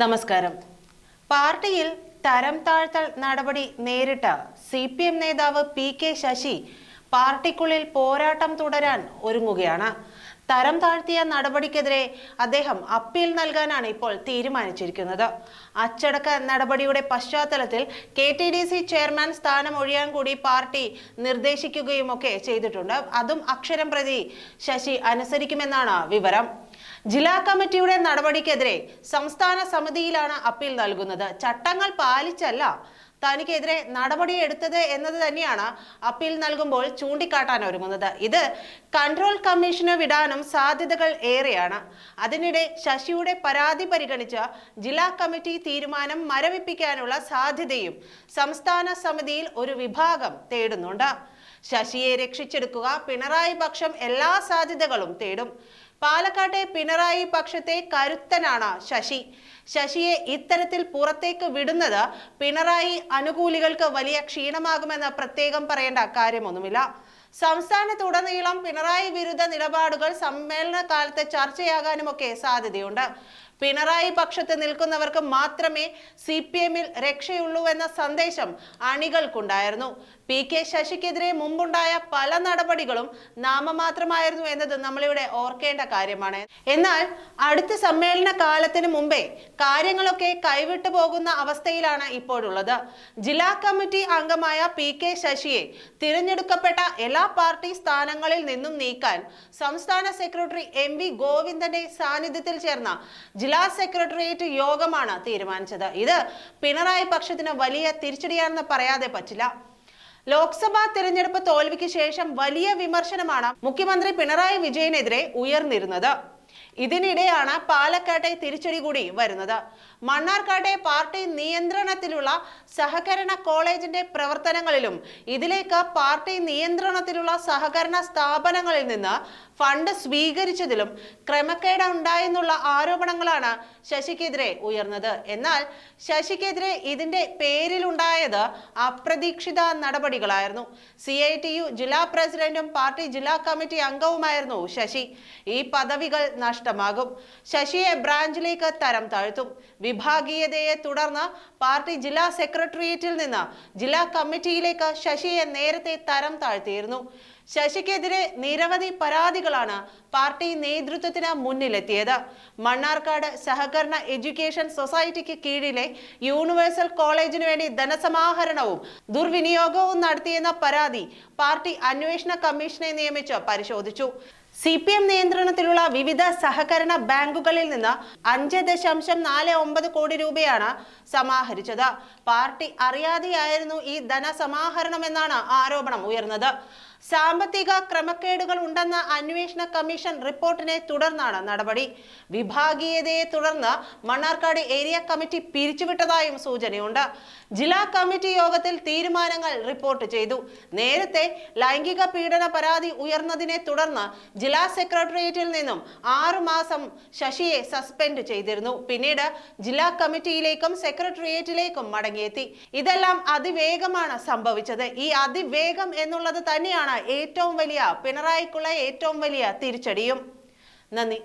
നമസ്കാരം. പാർട്ടിയിൽ തരം താഴ്ത്തൽ നടപടി നേരിട്ട സി പി എം നേതാവ് പി കെ ശശി പാർട്ടിക്കുള്ളിൽ പോരാട്ടം തുടരാൻ ഒരുങ്ങുകയാണ്. തരം താഴ്ത്തിയ നടപടിക്കെതിരെ അദ്ദേഹം അപ്പീൽ നൽകാനാണ് ഇപ്പോൾ തീരുമാനിച്ചിരിക്കുന്നത്. അച്ചടക്ക നടപടിയുടെ പശ്ചാത്തലത്തിൽ K T D C chairman സ്ഥാനം ഒഴിയാൻ കൂടി പാർട്ടി നിർദ്ദേശിക്കുകയുമൊക്കെ ചെയ്തിട്ടുണ്ട്. അതും അക്ഷരം പ്രതി ശശി അനുസരിക്കുമെന്നാണ് വിവരം. ജില്ലാ കമ്മിറ്റിയുടെ നടപടിക്കെതിരെ സംസ്ഥാന സമിതിയിലാണ് അപ്പീൽ നൽകുന്നത്. ചട്ടങ്ങൾ പാലിച്ചല്ല തനിക്കെതിരെ നടപടി എടുത്തത് എന്നത് തന്നെയാണ് അപ്പീൽ നൽകുമ്പോൾ ചൂണ്ടിക്കാട്ടാൻ ഒരുങ്ങുന്നത്. ഇത് കൺട്രോൾ കമ്മീഷന് വിടാനും സാധ്യതകൾ ഏറെയാണ്. അതിനിടെ ശശിയുടെ പരാതി പരിഗണിച്ച് ജില്ലാ കമ്മിറ്റി തീരുമാനം മരവിപ്പിക്കാനുള്ള സാധ്യതയും സംസ്ഥാന സമിതിയിൽ ഒരു വിഭാഗം തേടുന്നുണ്ട്. ശശിയെ രക്ഷിച്ചെടുക്കുക പിണറായി പക്ഷം എല്ലാ സാധ്യതകളും തേടും. പാലക്കാട്ടെ പിണറായി പക്ഷത്തെ കരുത്തനാണ് ശശി. ശശിയെ ഇത്തരത്തിൽ പുറത്തേക്ക് വിടുന്നത് പിണറായി അനുകൂലികൾക്ക് വലിയ ക്ഷീണമാകുമെന്ന് പ്രത്യേകം പറയേണ്ട കാര്യമൊന്നുമില്ല. സംസ്ഥാനത്തുടനീളം പിണറായി വിരുദ്ധ നിലപാടുകൾ സമ്മേളന കാലത്ത് ചർച്ചയാകാനുമൊക്കെ സാധ്യതയുണ്ട്. പിണറായി പക്ഷത്ത് നിൽക്കുന്നവർക്ക് മാത്രമേ സി പി എമ്മിൽ രക്ഷയുള്ളൂ എന്ന സന്ദേശം അണികൾക്കുണ്ടായിരുന്നു. പി കെ ശശിക്കെതിരെ മുമ്പുണ്ടായ പല നടപടികളും നാമമാത്രമായിരുന്നു എന്നത് നമ്മളിവിടെ ഓർക്കേണ്ട കാര്യമാണ്. എന്നാൽ അടുത്ത സമ്മേളന കാലത്തിന് മുമ്പേ കാര്യങ്ങളൊക്കെ കൈവിട്ടു പോകുന്ന അവസ്ഥയിലാണ് ഇപ്പോഴുള്ളത്. ജില്ലാ കമ്മിറ്റി അംഗമായ പി കെ ശശിയെ തിരഞ്ഞെടുക്കപ്പെട്ട എല്ലാ പാർട്ടി സ്ഥാനങ്ങളിൽ നിന്നും നീക്കാൻ സംസ്ഥാന സെക്രട്ടറി എം വി ഗോവിന്ദന്റെ സാന്നിധ്യത്തിൽ ചേർന്ന ജില്ലാ സെക്രട്ടേറിയറ്റ് യോഗമാണ് തീരുമാനിച്ചത്. ഇത് പിണറായി പക്ഷത്തിന് വലിയ തിരിച്ചടിയാണെന്ന് പറയാതെ പറ്റില്ല. ലോക്സഭാ തെരഞ്ഞെടുപ്പ് തോൽവിക്ക് ശേഷം വലിയ വിമർശനമാണ് മുഖ്യമന്ത്രി പിണറായി വിജയനെതിരെ ഉയർന്നിരുന്നത്. ഇതിനിടെയാണ് പാലക്കാട്ടെ തിരിച്ചടി കൂടി വരുന്നത്. മണ്ണാർക്കാട്ടെ പാർട്ടി നിയന്ത്രണത്തിലുള്ള സഹകരണ കോളേജിന്റെ പ്രവർത്തനങ്ങളിലും ഇതിലേക്ക് പാർട്ടി നിയന്ത്രണത്തിലുള്ള സഹകരണ സ്ഥാപനങ്ങളിൽ നിന്ന് ഫണ്ട് സ്വീകരിച്ചതിലും ക്രമക്കേട് ഉണ്ടായെന്നുള്ള ആരോപണങ്ങളാണ് ശശിക്കെതിരെ ഉയർന്നത്. എന്നാൽ ശശിക്കെതിരെ ഇതിന്റെ പേരിലുണ്ടായത് അപ്രതീക്ഷിത നടപടികളായിരുന്നു. സി ഐ ടി യു ജില്ലാ പ്രസിഡന്റും പാർട്ടി ജില്ലാ കമ്മിറ്റി അംഗവുമായിരുന്നു ശശി. ഈ പദവികൾ നഷ്ടമാകും. ശശിയെ ബ്രാഞ്ചിലേക്ക് തരം താഴ്ത്തും. വിഭാഗീയതയെ തുടർന്ന് പാർട്ടി ജില്ലാ സെക്രട്ടേറിയറ്റിൽ നിന്ന് ജില്ലാ കമ്മിറ്റിയിലേക്ക് ശശിയെ നേരത്തെ തരം താഴ്ത്തിയിരുന്നു. ശശിക്കെതിരെ നിരവധി പരാതികളാണ് പാർട്ടി നേതൃത്വത്തിന് മുന്നിലെത്തിയത്. മണ്ണാർക്കാട് സഹകരണ എഡ്യൂക്കേഷൻ സൊസൈറ്റിക്ക് കീഴിലെ യൂണിവേഴ്സൽ കോളേജിനു വേണ്ടി ധനസമാഹരണവും ദുർവിനിയോഗവും നടത്തിയെന്ന പരാതി പാർട്ടി അന്വേഷണ കമ്മീഷനെ നിയമിച്ച് പരിശോധിച്ചു. സി പി എം നിയന്ത്രണത്തിലുള്ള വിവിധ സഹകരണ ബാങ്കുകളിൽ നിന്ന് അഞ്ച് ദശാംശം നാല് ഒമ്പത് കോടി രൂപയാണ് സമാഹരിച്ചത്. പാർട്ടി അറിയാതെയായിരുന്നു ഈ ധനസമാഹരണമെന്നാണ് ആരോപണം ഉയർന്നത്. സാമ്പത്തിക ക്രമക്കേടുകൾ ഉണ്ടെന്ന അന്വേഷണ കമ്മീഷൻ റിപ്പോർട്ടിനെ തുടർന്നാണ് നടപടി. വിഭാഗീയതയെ തുടർന്ന് മണ്ണാർക്കാട് ഏരിയ കമ്മിറ്റി പിരിച്ചുവിട്ടതായും സൂചനയുണ്ട്. ജില്ലാ കമ്മിറ്റി യോഗത്തിൽ തീരുമാനങ്ങൾ റിപ്പോർട്ട് ചെയ്തു. നേരത്തെ ലൈംഗിക പീഡന പരാതി ഉയർന്നതിനെ തുടർന്ന് ജില്ലാ സെക്രട്ടേറിയറ്റിൽ നിന്നും ആറു മാസം ശശിയെ സസ്പെൻഡ് ചെയ്തിരുന്നു. പിന്നീട് ജില്ലാ കമ്മിറ്റിയിലേക്കും സെക്രട്ടേറിയറ്റിലേക്കും മടങ്ങിയെത്തി. ഇതെല്ലാം അതിവേഗമാണ് സംഭവിച്ചത്. ഈ അതിവേഗം എന്നുള്ളത് തന്നെയാണ് ഏറ്റവും വലിയ പിണറായിക്കുള്ള ഏറ്റവും വലിയ തിരിച്ചടിയും. നന്ദി.